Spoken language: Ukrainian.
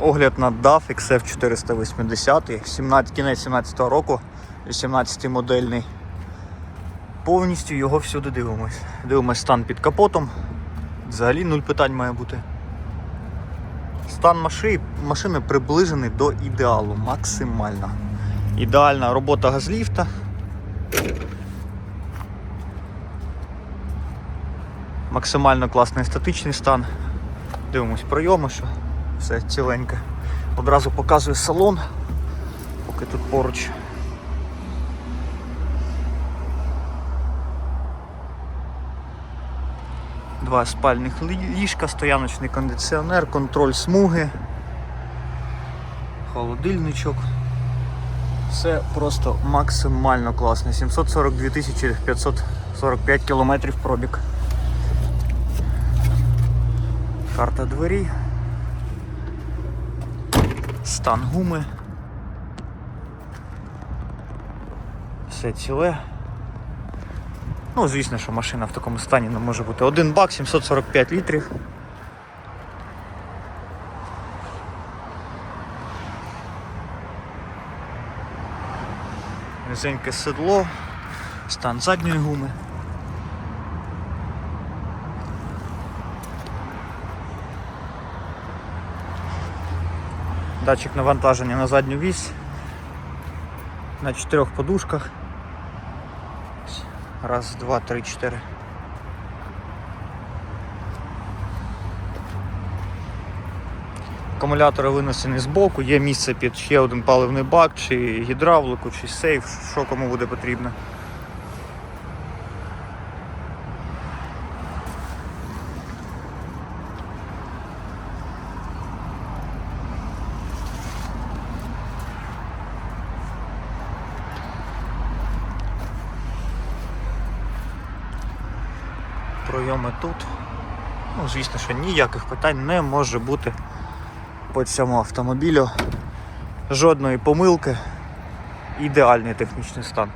Огляд на DAF XF480, 17, кінець 17 року, 18 модельний. Повністю його всюди дивимось. Дивимось стан під капотом. Взагалі нуль питань має бути. Стан машини, машини приближений до ідеалу, максимально. Ідеальна робота газліфта. Максимально класний естетичний стан. Дивимось пройоми, що все ціленьке. Одразу показую салон, поки тут поруч. Два спальних ліжка, стояночний кондиціонер, контроль смуги, холодильничок. Все просто максимально класно. 742 тисячі 545 кілометрів пробіг. Карта двері. Стан гуми. Все ціле. Ну, звісно, що машина в такому стані не може бути. Один бак, 745 літрів. Низеньке седло, стан задньої гуми. Датчик навантаження на задню вісь. На чотирьох подушках. Раз, два, три, чотири. Акумулятори винесені з боку, є місце під ще один паливний бак, чи гідравлику, чи сейф, що кому буде потрібно. Пройоми тут. Ну, звісно, що ніяких питань не може бути по цьому автомобілю. Жодної помилки. Ідеальний технічний стан.